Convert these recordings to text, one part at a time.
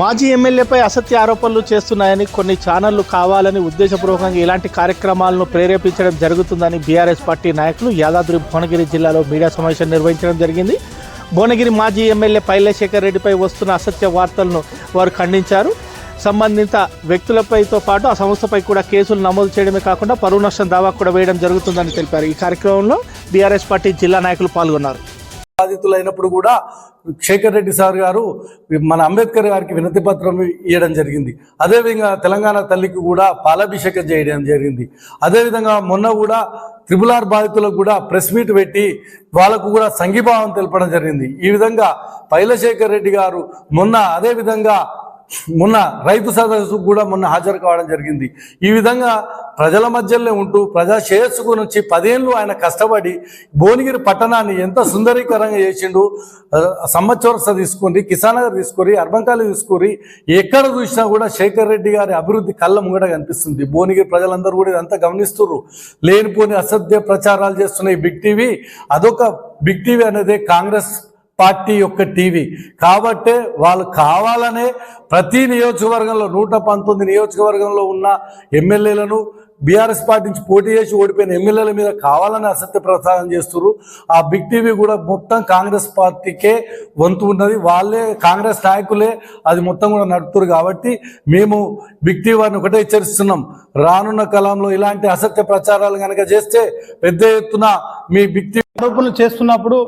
మాజీ ఎమ్మెల్యేపై అసత్య ఆరోపణలు చేస్తున్నాయని కొన్ని ఛానళ్ళు కావాలని ఉద్దేశపూర్వకంగా ఇలాంటి కార్యక్రమాలను ప్రేరేపించడం జరుగుతుందని బీఆర్ఎస్ పార్టీ నాయకులు యాదాద్రి భువనగిరి జిల్లాలో మీడియా సమావేశం నిర్వహించడం జరిగింది. భువనగిరి మాజీ ఎమ్మెల్యే పైలశేఖర్ రెడ్డిపై వస్తున్న అసత్య వార్తలను వారు ఖండించారు. సంబంధిత వ్యక్తులపైతో పాటు ఆ సంస్థపై కూడా కేసులు నమోదు చేయడమే కాకుండా పరువు నష్టం దావా కూడా వేయడం జరుగుతుందని తెలిపారు. ఈ కార్యక్రమంలో బీఆర్ఎస్ పార్టీ జిల్లా నాయకులు పాల్గొన్నారు. బాధితులైనప్పుడు కూడా శేఖర్ రెడ్డి సార్ గారు మన అంబేద్కర్ గారికి వినతి పత్రం ఇవ్వడం జరిగింది. అదేవిధంగా తెలంగాణ తల్లికి కూడా పాలాభిషేకం చేయడం జరిగింది. అదేవిధంగా మొన్న కూడా త్రిపుల్ ఆర్ బాధితులకు కూడా ప్రెస్ మీట్ పెట్టి వాళ్ళకు కూడా సంఘీభావం తెలపడం జరిగింది. ఈ విధంగా పైలశేఖర్ రెడ్డి గారు మొన్న అదేవిధంగా మొన్న రైతు సదస్సు కూడా మొన్న హాజరు కావడం జరిగింది. ఈ విధంగా ప్రజల మధ్యలో ఉంటూ ప్రజా శ్రేయస్సుకు నుంచి పదేళ్ళు ఆయన కష్టపడి భువనగిరి పట్టణాన్ని ఎంత సుందరీకరంగా చేసిండు. ఆ, తీసుకుని కిసాన్ కిసానగర్ తీసుకొని అర్బన్ కాలేజ్ తీసుకొని ఎక్కడ చూసినా కూడా శేఖర్ రెడ్డి గారి అభివృద్ధి కళ్ళ ముంగట కనిపిస్తుంది. భువనగిరి ప్రజలందరూ కూడా ఇదంతా గమనిస్తున్నారు లేనిపోని అసత్య ప్రచారాలు చేస్తున్న ఈ బిగ్ టీవీ అదొక బిగ్ టీవీ అనేది కాంగ్రెస్ పార్టీ యొక్క టీవీ. కాబట్టే వాళ్ళు కావాలనే ప్రతి నియోజకవర్గంలో నూట పంతొమ్మిది నియోజకవర్గంలో ఉన్న ఎమ్మెల్యేలను బీఆర్ఎస్ పార్టీ నుంచి పోటీ చేసి ఓడిపోయిన ఎమ్మెల్యేల మీద కావాలని అసత్య ప్రచారం చేస్తున్నారు ఆ బిగ్ టీవీ కూడా మొత్తం కాంగ్రెస్ పార్టీకే వంతు ఉన్నది. వాళ్ళే కాంగ్రెస్ నాయకులే అది మొత్తం కూడా నడుపుతారు కాబట్టి మేము బిగ్ టీవీ వారిని ఒకటే హెచ్చరిస్తున్నాం. రానున్న కాలంలో ఇలాంటి అసత్య ప్రచారాలు కనుక చేస్తే పెద్ద ఎత్తున మీ బిగ్ టీవీ ఆరోపణలు చేస్తున్నప్పుడు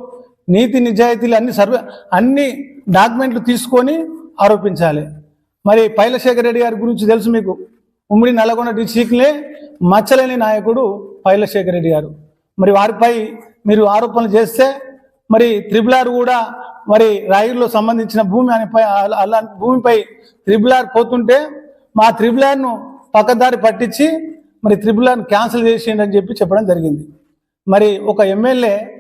నీతి నిజాయితీలు అన్ని సర్వే అన్ని డాక్యుమెంట్లు తీసుకొని ఆరోపించాలి. మరి పైలశేఖర్ రెడ్డి గారి గురించి తెలుసు మీకు? ఉమ్మడి నల్గొండ డిస్టిక్లే మచ్చలేని నాయకుడు పైలశేఖర్ రెడ్డి గారు. మరి వారిపై మీరు ఆరోపణలు చేస్తే మరి త్రిబుల్ ఆర్ కూడా మరి రాయిలో సంబంధించిన భూమి అనిపై అలా- భూమిపై త్రిబుల్ ఆర్ పోతుంటే మా త్రిబుల్ ఆర్ను పక్కదారి పట్టించి మరి త్రిబుల్ ఆర్ను క్యాన్సిల్ చేసిండని చెప్పి చెప్పడం జరిగింది. మరి ఒక ఎమ్మెల్యే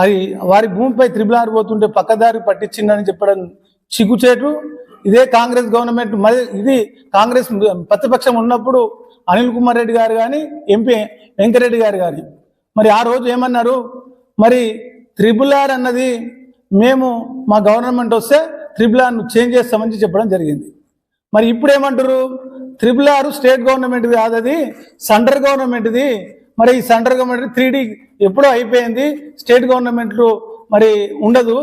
అది వారి భూమిపై త్రిబుల్ ఆర్ పోతుంటే పక్కదారి పట్టించిందని చెప్పడం చిగుచేటు. ఇదే కాంగ్రెస్ గవర్నమెంట్ మరి ఇది కాంగ్రెస్ ప్రతిపక్షం ఉన్నప్పుడు అనిల్ కుమార్ రెడ్డి గారు కానీ ఎంపీ వెంకరెడ్డి గారు కానీ మరి ఆ రోజు ఏమన్నారు? మరి త్రిబుల్ ఆర్ అన్నది మేము మా గవర్నమెంట్ వస్తే త్రిబుల్ ఆర్ను చేంజ్ చేస్తామని చెప్పడం జరిగింది. మరి ఇప్పుడు ఏమంటారు త్రిబుల్ ఆర్ స్టేట్ గవర్నమెంట్ది కాదు అది సెంట్రల్ గవర్నమెంట్ది మరి ఈ సెంట్రల్ గవర్నమెంట్ త్రీ డి ఎప్పుడో అయిపోయింది. స్టేట్ గవర్నమెంట్లు మరి ఉండదు.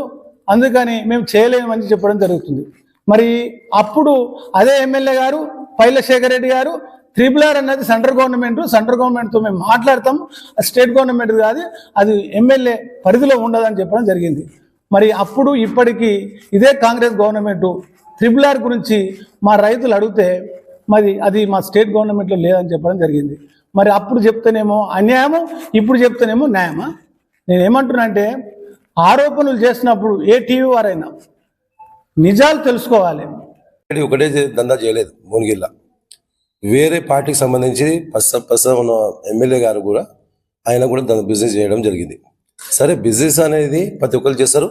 అందుకని మేము చేయలేమని చెప్పడం జరుగుతుంది. మరి అప్పుడు అదే ఎమ్మెల్యే గారు పైలశేఖర్ రెడ్డి గారు త్రిబుల్ ఆర్ అన్నది సెంట్రల్ గవర్నమెంట్ సెంట్రల్ గవర్నమెంట్తో మేము మాట్లాడతాం. స్టేట్ గవర్నమెంట్ కాదు అది ఎమ్మెల్యే పరిధిలో ఉండదని చెప్పడం జరిగింది. మరి అప్పుడు ఇప్పటికీ ఇదే కాంగ్రెస్ గవర్నమెంట్ త్రిబుల్ ఆర్ గురించి మా రైతులు అడిగితే మరి అది మా స్టేట్ గవర్నమెంట్లో లేదని చెప్పడం జరిగింది. మరి అప్పుడు చెప్తేనేమో అన్యాయము? ఇప్పుడు చెప్తేనేమో న్యాయమా? నేను అంటే ఆరోపణలు చేసినప్పుడు ఏ టీవీ వారైనా నిజాలు తెలుసుకోవాలి. ఒకటే దందా చేయలేదు భువనగిరిలో వేరే పార్టీకి సంబంధించి ప్రస్తుతం ఉన్న ఎమ్మెల్యే గారు కూడా ఆయన కూడా దాని బిజినెస్ చేయడం జరిగింది. సరే బిజినెస్ అనేది ప్రతి ఒక్కరు చేస్తారు.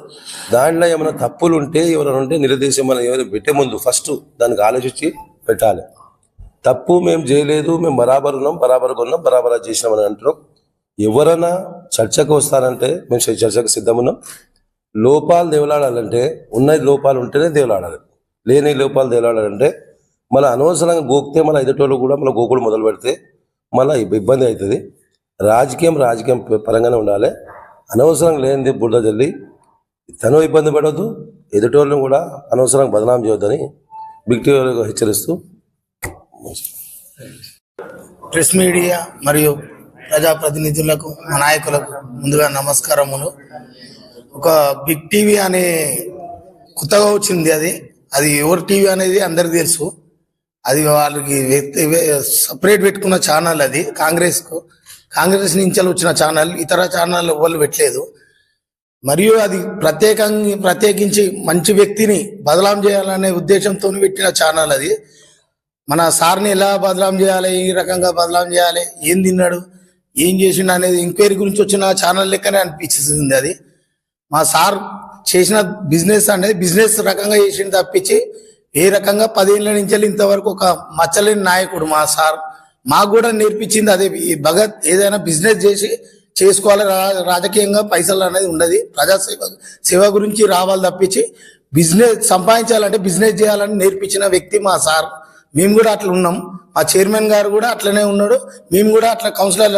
దాంట్లో ఏమైనా తప్పులు ఉంటే ఎవరైనా ఉంటే నిలదీసి మనం ఏమైనా పెట్టే ముందు ఫస్ట్ దానికి ఆలోచించి పెట్టాలి. తప్పు మేము చేయలేదు మేము బరాబర్ ఉన్నాం బరాబర్ ఉన్నాం చేసినాం అని అంటున్నాం ఎవరైనా చర్చకు వస్తారంటే మేము చర్చకు సిద్ధమున్నాం. లోపాలు దేవులాడాలంటే ఉన్న లోపాలు ఉంటేనే దేవులాడాలి. లేని లోపాలు దేవులాడాలంటే మళ్ళీ అనవసరంగా గోకితే మళ్ళీ ఎదుటోళ్ళు కూడా మళ్ళీ గోకుడు మొదలు పెడితే మళ్ళీ ఇబ్బంది అవుతుంది రాజకీయం రాజకీయం పరంగానే ఉండాలి. అనవసరం లేనిది బుడ్డ తల్లి తను ఇబ్బంది పడవద్దు ఎదుటోళ్ళని కూడా అనవసరంగా బదనాం చేయొద్దని బిగ్ హెచ్చరిస్తూ ప్రెస్ మీడియా మరియు ప్రజాప్రతినిధులకు మా నాయకులకు ముందుగా నమస్కారములు. ఒక బిగ్ టీవీ అనే కొత్తగా వచ్చింది అది. అది ఎవరి టీవీ అనేది అందరికి తెలుసు. అది వాళ్ళకి సపరేట్ పెట్టుకున్న ఛానల్ అది. కాంగ్రెస్కు కాంగ్రెస్ నుంచి వచ్చిన ఛానల్ ఇతర ఛానల్ ఎవరు పెట్టలేదు. మరియు అది ప్రత్యేకంగా ప్రత్యేకించి మంచి వ్యక్తిని బదలాం చేయాలనే ఉద్దేశంతో పెట్టిన ఛానల్ అది. మన సార్ని ఎలా బదలాం చేయాలి? ఈ రకంగా బదలాం చేయాలి? ఏం తిన్నాడు? ఏం చేసిండు అనేది ఎంక్వైరీ గురించి వచ్చిన ఛానల్ లెక్కనే అనిపించింది అది. మా సార్ చేసిన బిజినెస్ అనేది బిజినెస్ రకంగా చేసిండు తప్పించి ఏ రకంగా పదిహేనుల నుంచి ఇంతవరకు ఒక మచ్చలేని నాయకుడు మా సార్. మాకు కూడా నేర్పించింది అదే. ఈ భగత్ ఏదైనా బిజినెస్ చేసి చేసుకోవాలి రా- రాజకీయంగా పైసలు అనేది ఉండదు. ప్రజాసేవ సేవ గురించి రావాలి తప్పించి బిజినెస్ సంపాదించాలంటే బిజినెస్ చేయాలని నేర్పించిన వ్యక్తి మా సార్. మేము కూడా అట్లా ఉన్నాం. ఆ చైర్మన్ గారు కూడా అట్లనే ఉన్నాడు. మేము కూడా అట్లా కౌన్సిలర్